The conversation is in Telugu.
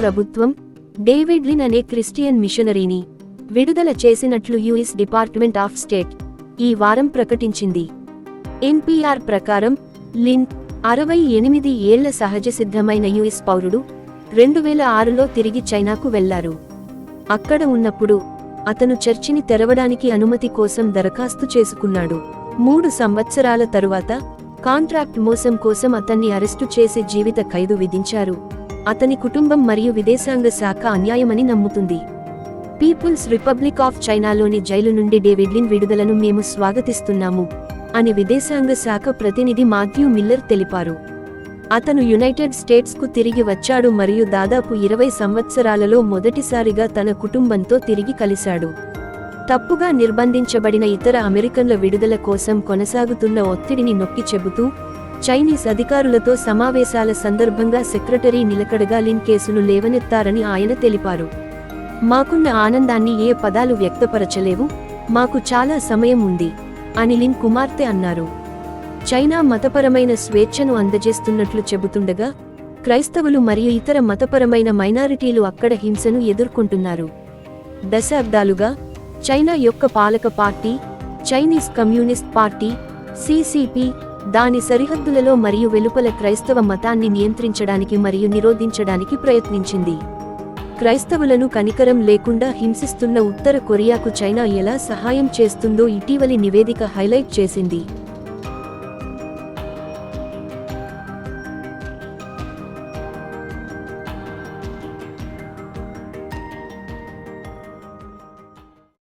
ప్రభుత్వం డేవిడ్ లిన్ అనే క్రిస్టియన్ మిషనరీని విడుదల చేసినట్లు యుఎస్ డిపార్ట్మెంట్ ఆఫ్ స్టేట్ ఈ వారం ప్రకటించింది. ఎన్పిఆర్ ప్రకారం లిన్ అరవై ఎనిమిది ఏళ్ళ సహజ సిద్ధమైన యుఎస్ పౌరుడు రెండు వేల ఆరులో తిరిగి చైనాకు వెళ్ళారు. అక్కడ ఉన్నప్పుడు అతను చర్చిని తెరవడానికి అనుమతి కోసం దరఖాస్తు చేసుకున్నాడు. మూడు సంవత్సరాల తరువాత కాంట్రాక్ట్ మోసం కోసం అతన్ని అరెస్టు చేసి జీవిత ఖైదు విధించారు. అతని కుటుంబం మరియు విదేశాంగ శాఖ అన్యాయమని నమ్ముతుంది. పీపుల్స్ రిపబ్లిక్ ఆఫ్ చైనాలోని జైలు నుండి డేవిడ్లిన్ విడుదలను మేము స్వాగతిస్తున్నాము అని విదేశాంగ శాఖ ప్రతినిధి మాథ్యూ మిల్లర్ తెలిపారు. అతను యునైటెడ్ స్టేట్స్కు తిరిగి వచ్చాడు మరియు దాదాపు ఇరవై సంవత్సరాలలో మొదటిసారిగా తన కుటుంబంతో తిరిగి కలిశాడు. తప్పుగా నిర్బంధించబడిన ఇతర అమెరికన్ల విడుదల కోసం కొనసాగుతున్న ఒత్తిడిని నొక్కి చెబుతూ చైనీస్ అధికారులతో సమావేశాల సందర్భంగా సెక్రటరీ నిలకడగా లిన్ కేసును లేవనెత్తారని ఆయన తెలిపారు. మాకున్న ఆనందాన్ని ఏ పదాలు వ్యక్తపరచలేవు మాకు చాలా సమయం ఉంది అని లిన్ కుమార్తె అన్నారు. చైనా మతపరమైన స్వేచ్ఛను అందజేస్తున్నట్లు చెబుతుండగా క్రైస్తవులు మరియు ఇతర మతపరమైన మైనారిటీలు అక్కడ హింసను ఎదుర్కొంటున్నారు. దశాబ్దాలుగా చైనా యొక్క పాలక party Chinese communist party CCP దాని సరిహద్దులలో మరియు వెలుపల క్రైస్తవ మతాన్ని నియంత్రించడానికి మరియు నిరోధించడానికి ప్రయత్నించింది. క్రైస్తవులను కనికరం లేకుండా హింసిస్తున్న ఉత్తర కొరియాకు చైనా ఎలా సహాయం చేస్తుందో ఇటీవలి నివేదిక హైలైట్ చేసింది.